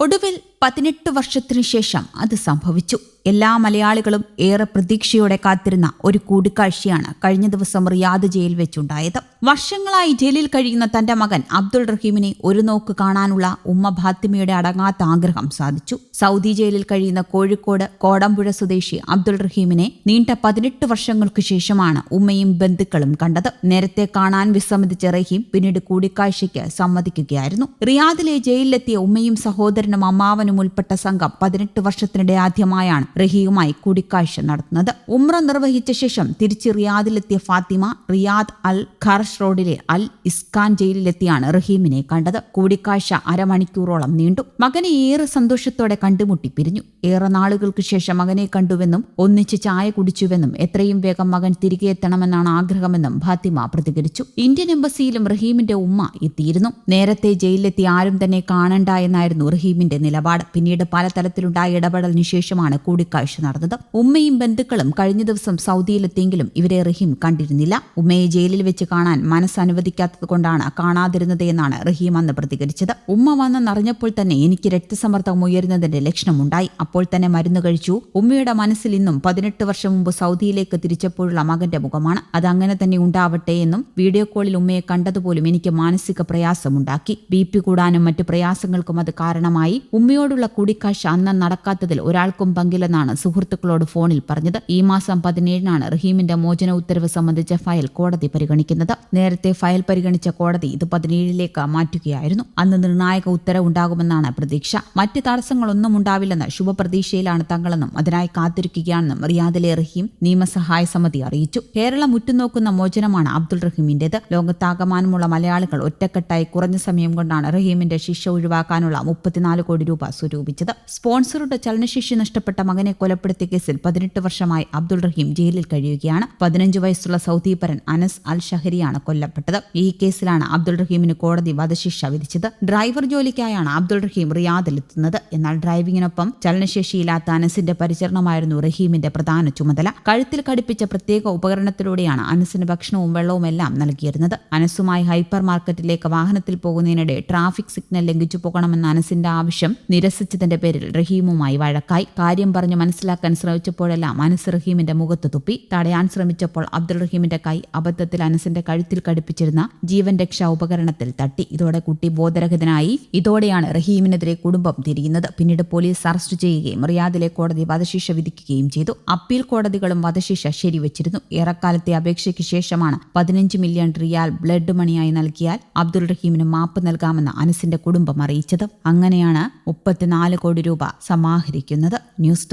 ഒടുവിൽ പതിനെട്ട് വർഷത്തിനു ശേഷം അത് സംഭവിച്ചു. എല്ലാ മലയാളികളും ഏറെ പ്രതീക്ഷയോടെ കാത്തിരുന്ന ഒരു കൂടിക്കാഴ്ചയാണ് കഴിഞ്ഞ ദിവസം റിയാദ് ജയിൽ വെച്ചുണ്ടായത്. വർഷങ്ങളായി ജയിലിൽ കഴിയുന്ന തന്റെ മകൻ അബ്ദുൾ റഹീമിനെ ഒരു നോക്ക് കാണാനുള്ള ഉമ്മ ഫാത്തിമയുടെ അടങ്ങാത്ത ആഗ്രഹം സാധിച്ചു. സൗദി ജയിലിൽ കഴിയുന്ന കോഴിക്കോട് കോടമ്പുഴ സ്വദേശി അബ്ദുൾ റഹീമിനെ നീണ്ട പതിനെട്ട് വർഷങ്ങൾക്കു ശേഷമാണ് ഉമ്മയും ബന്ധുക്കളും കണ്ടത്. നേരത്തെ കാണാൻ വിസമ്മതിച്ച റഹീം പിന്നീട് കൂടിക്കാഴ്ചയ്ക്ക് സമ്മതിക്കുകയായിരുന്നു. റിയാദിലെ ജയിലിലെത്തിയ ഉമ്മയും സഹോദരനും അമ്മാവനും ഉൾപ്പെട്ട സംഘം പതിനെട്ട് വർഷത്തിനിടെ ആദ്യമായാണ് റഹീമുമായി കൂടിക്കാഴ്ച നടത്തുന്നത്. ഉമ്ര നിർവഹിച്ച ശേഷം തിരിച്ച് റിയാദിലെത്തിയ ഫാത്തിമ റിയാദ് അൽ ഖർഷ് റോഡിലെ അൽ ഇസ്കാൻ ജയിലിലെത്തിയാണ് റഹീമിനെ കണ്ടത്. കൂടിക്കാഴ്ച അരമണിക്കൂറോളം നീണ്ടു. മകനെ ഏറെ സന്തോഷത്തോടെ കണ്ടുമുട്ടി പിരിഞ്ഞു. ഏറെ നാളുകൾക്ക് ശേഷം മകനെ കണ്ടുവെന്നും ഒന്നിച്ച് ചായ കുടിച്ചുവെന്നും എത്രയും വേഗം മകൻ തിരികെ എത്തണമെന്നാണ് ആഗ്രഹമെന്നും ഫാത്തിമ പ്രതികരിച്ചു. ഇന്ത്യൻ എംബസിയിലും റഹീമിന്റെ ഉമ്മ എത്തിയിരുന്നു. നേരത്തെ ജയിലിലെത്തി ആരും തന്നെ കാണണ്ട എന്നായിരുന്നു റഹീമിന്റെ നിലപാട്. പിന്നീട് പല തലത്തിലുണ്ടായ ഇടപെടലിനു ശേഷമാണ് കൂടിക്കാഴ്ച നടന്നത്. ഉമ്മയും ബന്ധുക്കളും കഴിഞ്ഞ ദിവസം സൗദിയിലെത്തിയെങ്കിലും ഇവരെ റഹീം കണ്ടിരുന്നില്ല. ഉമ്മയെ ജയിലിൽ വെച്ച് കാണാൻ മനസ്സനുവദിക്കാത്തത് കൊണ്ടാണ് കാണാതിരുന്നത് എന്നാണ് റഹീം അന്ന് പ്രതികരിച്ചത്. ഉമ്മ വന്നെന്നറിഞ്ഞപ്പോൾ തന്നെ എനിക്ക് രക്തസമ്മർദ്ദം ഉയരുന്നതിന്റെ ലക്ഷണമുണ്ടായി. അപ്പോൾ തന്നെ മരുന്ന് കഴിച്ചു. ഉമ്മയുടെ മനസ്സിൽ ഇന്നും പതിനെട്ട് വർഷം മുമ്പ് സൗദിയിലേക്ക് തിരിച്ചപ്പോഴുള്ള മകന്റെ മുഖമാണ്. അത് അങ്ങനെ തന്നെ ഉണ്ടാവട്ടെ എന്നും വീഡിയോ കോളിൽ ഉമ്മയെ കണ്ടതുപോലും എനിക്ക് മാനസിക പ്രയാസമുണ്ടാക്കി. ബി പി കൂടാനും മറ്റു പ്രയാസങ്ങൾക്കും അത് കാരണമായി. ഉമ്മയോടുള്ള കൂടിക്കാഴ്ച അന്ന് നടക്കാത്തതിൽ ഒരാൾക്കും പങ്കില്ലെന്നാണ് സുഹൃത്തുക്കളോട് ഫോണിൽ പറഞ്ഞത്. ഈ മാസം പതിനേഴിനാണ് റഹീമിന്റെ മോചന ഉത്തരവ് സംബന്ധിച്ച ഫയൽ കോടതി പരിഗണിക്കുന്നത്. നേരത്തെ ഫയൽ പരിഗണിച്ച കോടതി ഇത് പതിനേഴിലേക്ക് മാറ്റുകയായിരുന്നു. അന്ന് നിർണായക ഉത്തരവ് ഉണ്ടാകുമെന്നാണ് പ്രതീക്ഷ. മറ്റ് തടസ്സങ്ങളൊന്നും ഉണ്ടാവില്ലെന്ന് ശുഭപ്രതീക്ഷയിലാണ് തങ്ങളെന്നും അതിനായി കാത്തിരിക്കുകയാണെന്നും റിയാദിലെ റഹീം നിയമസഹായ സമിതി അറിയിച്ചു. കേരളം ഉറ്റുനോക്കുന്ന മോചനമാണ് അബ്ദുൾ റഹീമിന്റേത്. ലോകത്താകമാനമുള്ള മലയാളികൾ ഒറ്റക്കെട്ടായി കുറഞ്ഞ സമയം കൊണ്ടാണ് റഹീമിന്റെ ശിക്ഷ ഒഴിവാക്കാനുള്ള മുപ്പത്തിനാല് കോടി രൂപ സ്വരൂപിച്ചത്. സ്പോൺസറുടെ ചലനശേഷി നഷ്ടപ്പെട്ട മകനെ കൊലപ്പെടുത്തിയ കേസിൽ പതിനെട്ട് വർഷമായി അബ്ദുൾ റഹീം ജയിലിൽ കഴിയുകയാണ്. പതിനഞ്ച് വയസ്സുള്ള സൗദി പരൻ അനസ് അൽ ഷഹരിയാണ് കൊല്ലപ്പെട്ടത്. ഈ കേസിലാണ് അബ്ദുൾ റഹീമിന് കോടതി വധശിക്ഷ വിധിച്ചത്. ഡ്രൈവർ ജോലിക്കായാണ് അബ്ദുൾ റഹീം റിയാദിലെത്തുന്നത്. എന്നാൽ ഡ്രൈവിംഗിനൊപ്പം ചലനശേഷിയില്ലാത്ത അനസിന്റെ പരിചരണമായിരുന്നു റഹീമിന്റെ പ്രധാന ചുമതല. കഴുത്തിൽ ഘടിപ്പിച്ച പ്രത്യേക ഉപകരണത്തിലൂടെയാണ് അനസിന് ഭക്ഷണവും വെള്ളവും എല്ലാം നൽകിയിരുന്നത്. അനസുമായി ഹൈപ്പർ മാർക്കറ്റിലേക്ക് വാഹനത്തിൽ പോകുന്നതിനിടെ ട്രാഫിക് സിഗ്നൽ ലംഘിച്ചു പോകണമെന്ന അനസിന്റെ ആവശ്യം നിരസിച്ചതിന്റെ പേരിൽ റഹീമുമായി വഴക്കായി. കാര്യം പറഞ്ഞ് മനസ്സിലാക്കാൻ ശ്രമിച്ചപ്പോഴെല്ലാം അനസ് റഹീമിന്റെ മുഖത്ത് തുപ്പി. തടയാൻ ശ്രമിച്ചപ്പോൾ അബ്ദുൾ റഹീമിന്റെ കൈ അബദ്ധത്തിൽ അനസിന്റെ കഴുത്തിൽ കടുപ്പിച്ചിരുന്ന ജീവൻ രക്ഷാ ഉപകരണത്തിൽ തട്ടി. ഇതോടെ കുട്ടി ബോധരഹിതനായി. ഇതോടെയാണ് റഹീമിനെതിരെ കുടുംബം തിരിയുന്നത്. പിന്നീട് പോലീസ് അറസ്റ്റ് ചെയ്യുകയും റിയാദിലെ കോടതി വധശിക്ഷ വിധിക്കുകയും ചെയ്തു. അപ്പീൽ കോടതികളും വധശിക്ഷ ശരിവച്ചിരുന്നു. ഏറെക്കാലത്തെ അപേക്ഷയ്ക്ക് ശേഷമാണ് പതിനഞ്ച് മില്യൺ റിയാൽ ബ്ലഡ് മണിയായി നൽകിയാൽ അബ്ദുൾ റഹീമിന് മാപ്പ് നൽകാമെന്ന് അനസിന്റെ കുടുംബം അറിയിച്ചത്. അങ്ങനെയാണ് മുപ്പത്തിനാല് കോടി രൂപ സമാഹരിക്കുന്നത്.